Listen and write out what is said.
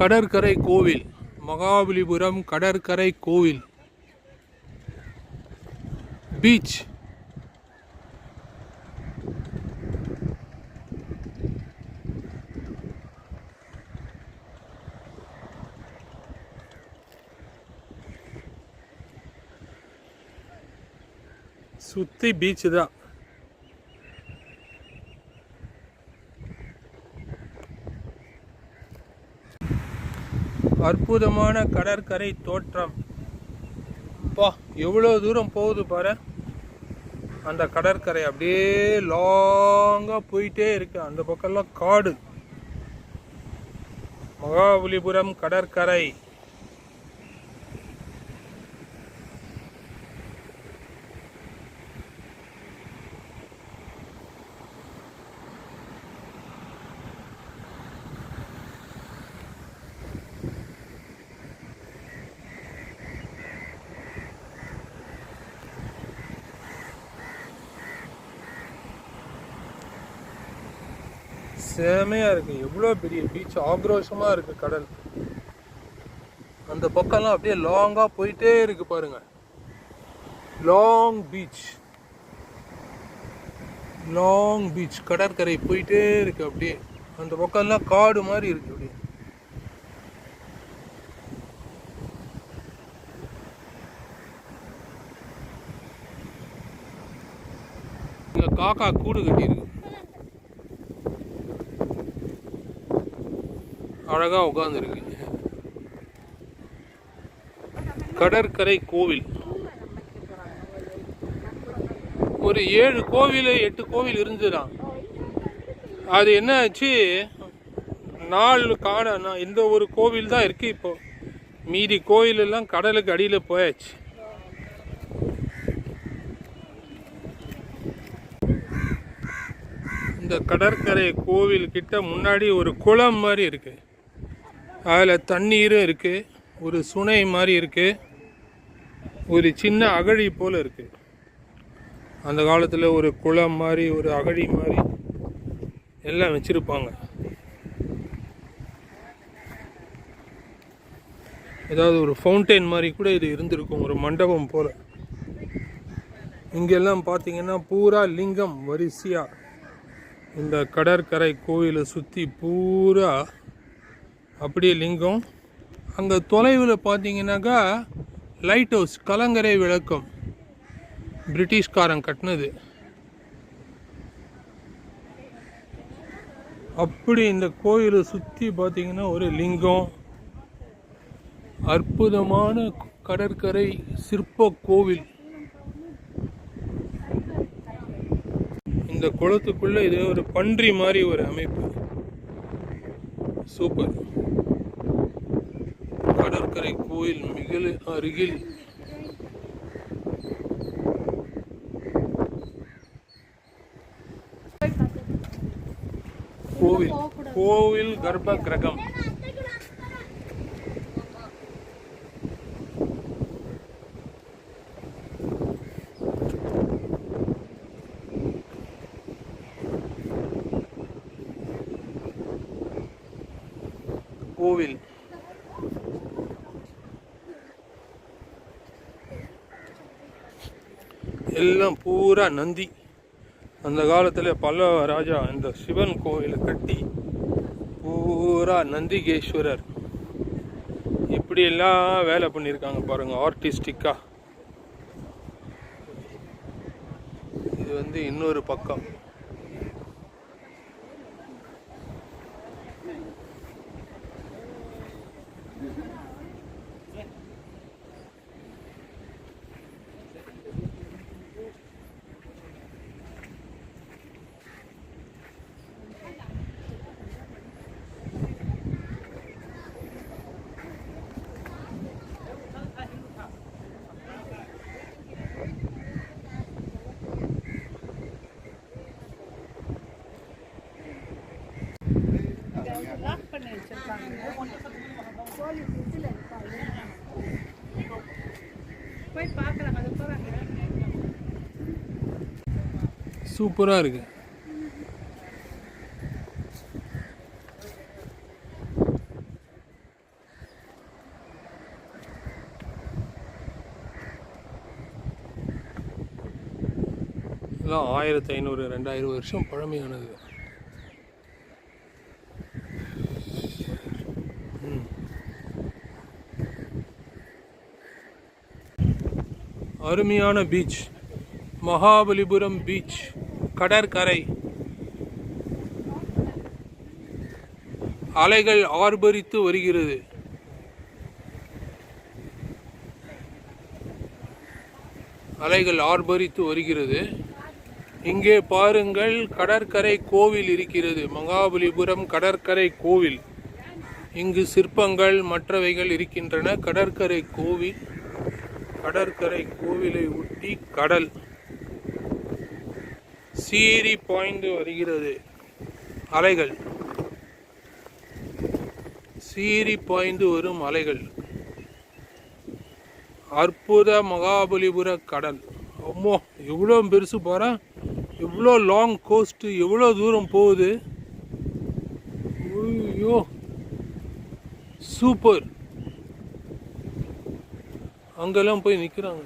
கடற்கரை கோவில் மகாபலிபுரம் கடற்கரை கோவில். பீச் சுற்றி பீச்சு தான். அற்புதமான கடற்கரை தோற்றம். பா எவ்வளோ தூரம் போகுது பாரு. அந்த கடற்கரை அப்படியே லாங்காக போயிட்டே இருக்கு. அந்த பக்கம்லாம் காடு. மகாபலிபுரம் கடற்கரை. சேமையாக இருக்குது எவ்வளோ பெரிய பீச் ஆக்ரோஷமாக இருக்குது கடல். அந்த பக்கம்லாம் அப்படியே லாங்காக போயிட்டே இருக்கு பாருங்க. லாங் பீச் லாங் பீச் கடற்கரை போயிட்டே இருக்கு அப்படியே. அந்த பக்கம்லாம் காடு மாதிரி இருக்கு அப்படியே. இங்க காக்கா கூடு கட்டியிருக்கு. அழகாக உட்காந்துருக்கு கடற்கரை கோவில். ஒரு ஏழு கோவில் எட்டு கோவில் இருந்துதான். அது என்ன ஆச்சு? நாலு காண இந்த ஒரு கோவில் தான் இருக்கு இப்போ. மீதி கோவில் எல்லாம் கடலுக்கு அடியில் போயாச்சு. இந்த கடற்கரை கோவில் கிட்ட முன்னாடி ஒரு குளம் மாதிரி இருக்கு. அதில் தண்ணீரும் இருக்குது ஒரு சுனை மாதிரி இருக்குது ஒரு சின்ன அகழி போல் இருக்குது அந்த காலத்தில் ஒரு குளம் மாதிரி ஒரு அகழி மாதிரி எல்லாம் வச்சுருப்பாங்க. ஏதாவது ஒரு ஃபவுண்டைன் மாதிரி கூட இது இருந்திருக்கும் ஒரு மண்டபம் போல். இங்கெல்லாம் பார்த்தீங்கன்னா பூரா லிங்கம் வரிசையாக இந்த கடற்கரை கோயிலை சுற்றி பூரா அப்படியே லிங்கம். அங்கே தொலைவில் பார்த்தீங்கன்னாக்கா லைட் ஹவுஸ் கலங்கரை விளக்கம். பிரிட்டிஷ்காரன் கட்டினது. அப்படி இந்த கோயிலை சுற்றி பார்த்தீங்கன்னா ஒரு லிங்கம். அற்புதமான கடற்கரை சிற்ப கோவில். இந்த குளத்துக்குள்ளே இது ஒரு பன்றி மாதிரி ஒரு அமைப்பு. சூப்பர். கடற்கரை கோயில் மிக அருகில் கோவில் கோவில் கர்ப்ப கிரகம் கோவில் எல்லாம் பூரா நந்தி. அந்த காலத்தில் பல்லவ ராஜா இந்த சிவன் கோயிலை கட்டி பூரா நந்திகேஸ்வரர். இப்படி எல்லாம் வேலை பண்ணியிருக்காங்க பாருங்க ஆர்டிஸ்டிக்காக இது வந்து இன்னொரு பக்கம். போய் பார்க்கலாம் அது சூப்பராக இருக்குது இதெல்லாம் ஆயிரத்தி ஐநூறு ரெண்டாயிரம் வருஷம் பழமையானது. அருமையான பீச் மகாபலிபுரம் பீச் கடற்கரை. அலைகள் ஆர்ப்பரித்து வருகிறது. அலைகள் ஆர்ப்பரித்து வருகிறது. இங்கே பாருங்கள் கடற்கரை கோவில் இருக்கிறது. மகாபலிபுரம் கடற்கரை கோவில். இங்கு சிற்பங்கள் மற்றவைகள் இருக்கின்றன. கடற்கரை கோவில். கடற்கரை கோவிலை ஒட்டி கடல் சீறி பாய்ந்து வருகிறது. அலைகள். சீறி பாய்ந்து வரும் அலைகள். அற்புத மகாபலிபுர கடல். அம்மோ எவ்வளோ பெருசு பாரு. எவ்வளோ லாங் கோஸ்ட்டு எவ்வளோ தூரம் போகுது. ஐயோ. சூப்பர் அங்கெல்லாம் போய் நிற்கிறாங்க